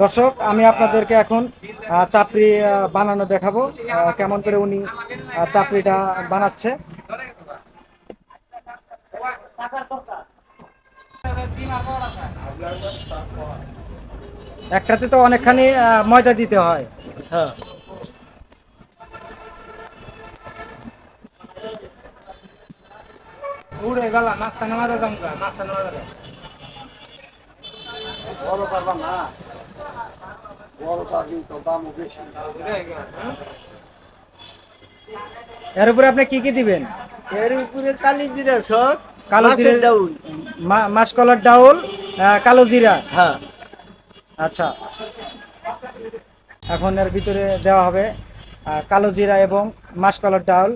দর্শক আমি আপনাদেরকে এখন চাপড়ি বানানো দেখাবো কেমন করে উনি চাপড়িটা বানাচ্ছে। একটাতে তো অনেকখানি ময়দা দিতে হয়। হ্যাঁ। উড়ে গেলা মাছটা নামা দাম নামা দাম বড় পারবা না বড় চাকরি তো দামও বেশি। এর উপরে আপনি কি কি দিবেন? এর উপরে কালি জিরা সব কালো জিরে ডাউল। মাসকলার ডাউল কালো জিরা। হ্যাঁ। আচ্ছা। এখন এর ভিতরে দেওয়া হবে কালো জিরা এবং মাসকলার ডাউল।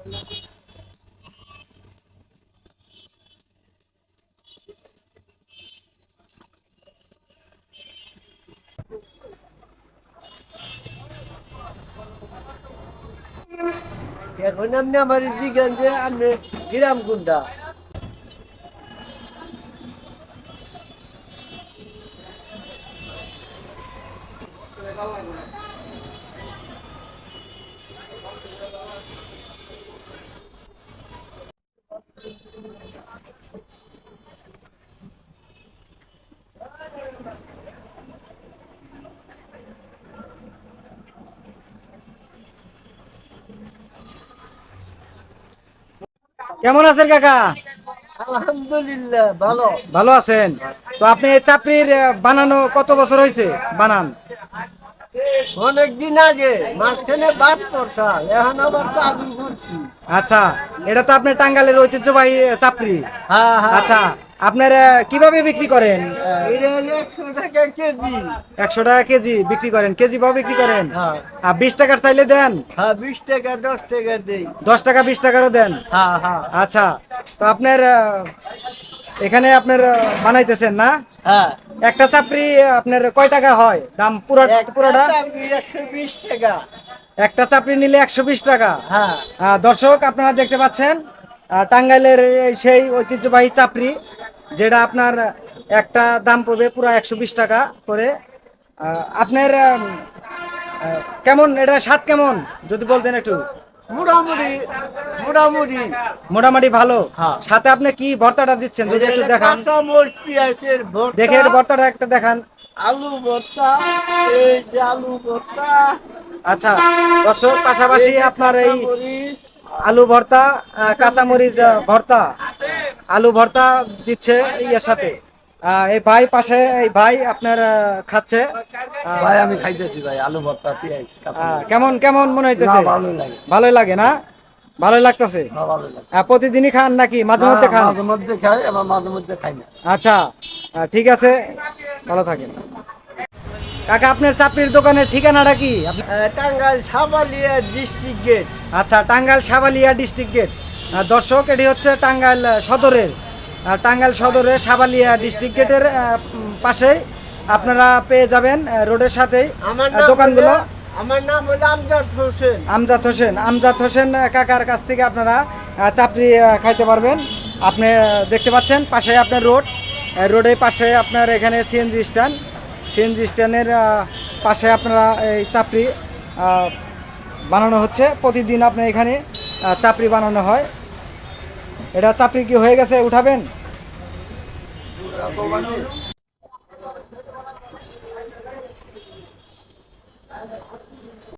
এখন আপনি আমার জিজ্ঞান যে আপনি গ্রাম কোনটা কেমন আছেন কাকা? আলহামদুলিল্লাহ ভালো। ভালো আছেন? তো আপনি এই চাপড়ির বানানো কত বছর হয়েছে? বানান। অনেক দিন আগে মাঝখানে বাদ পড়ছাল এখন আবার চালু করছি। আচ্ছা এটা তো আপনি টাঙ্গালের ঐতিহ্যবাহী চাপড়ি। হ্যাঁ হ্যাঁ। আচ্ছা আপনার কীভাবে বিক্রি করেন? একশো টাকা কেজি। বিক্রি করেন। কেজি ভাবে বিক্রি করেন? হ্যাঁ। আর বিশ টাকার চাইলে দেন? হ্যাঁ বিশ টাকা দশ টাকা দেই। দশ টাকা বিশ টাকারও দেন? হ্যাঁ আচ্ছা তো আপনার এখানে আপনার বানাইতেছেন না? হ্যাঁ। একটা চাপড়ি আপনার কয় টাকা হয়? দাম পুরো পুরোটা? একশো বিশ টাকা। একটা চাপড়ি নিলে একশো বিশ টাকা? হ্যাঁ। দর্শক আপনারা দেখতে পাচ্ছেন টাঙ্গাইলের সেই ঐতিহ্যবাহী চাপড়ি। যেটা আপনার একটা দাম পড়বে পুরো একশো বিশ টাকা করে। আপনার কেমন এটা স্বাদ কেমন? যদি বলতেন একটু। মোটামুটি মোটামুটি। মোটামুটি ভালো। হ্যাঁ। সাথে আপনি কি ভর্তাটা দিচ্ছেন? যদি একটু দেখান। দেখে ভর্তাটা একটা দেখান। আলু ভর্তা এই যে আলু ভর্তা। আচ্ছা দর্শক পাশাপাশি আপনার এই আলু ভর্তা কাঁচামরিচ ভর্তা। আলু ভর্তা দিচ্ছে ইয়ের সাথে। এই ভাই পাশে এই ভাই আপনার খাচ্ছে। ভাই আমি খাইতেছি ভাই আলু ভর্তা পেঁয়াজ। কেমন কেমন মনে হইতেছে? ভালোই লাগে। না? ভালোই লাগতেছে? হ্যাঁ, প্রতিদিনই খান নাকি? মাঝে মধ্যে খান? মাঝে মধ্যে খাই আবার মাঝে মধ্যে খাই না। আচ্ছা ঠিক আছে। ভালো থাকেন। কাকা আপনার চাপড়ির দোকানের ঠিকানাটা কি? Tangail Sabalia district gate. আচ্ছা টাঙ্গাইল সাবালিয়া ডিস্ট্রিক্ট গেট। দর্শক এটি হচ্ছে টাঙ্গাইল সদরের টাঙ্গাইল সদরের সাবালিয়া ডিস্ট্রিক্ট গেটের পাশেই আপনারা পেয়ে যাবেন রোডের সাথেই দোকানগুলো। আমার নাম হলো আমজাদ হোসেন। আমজাদ হোসেন। আমজাদ হোসেন কাকার কাছ থেকে আপনারা চাপড়ি খাইতে পারবেন। আপনি দেখতে পাচ্ছেন পাশে আপনার রোড। রোডের পাশে আপনার এখানে সিএনজি স্ট্যান্ড। সিএনজি স্ট্যান্ডের পাশে আপনারা এই চাপড়ি বানানো হচ্ছে। প্রতিদিন আপনার এখানে চাপড়ি বানানো হয়। এটা চাপড়ি কি হয়ে গেছে? উঠাবেন?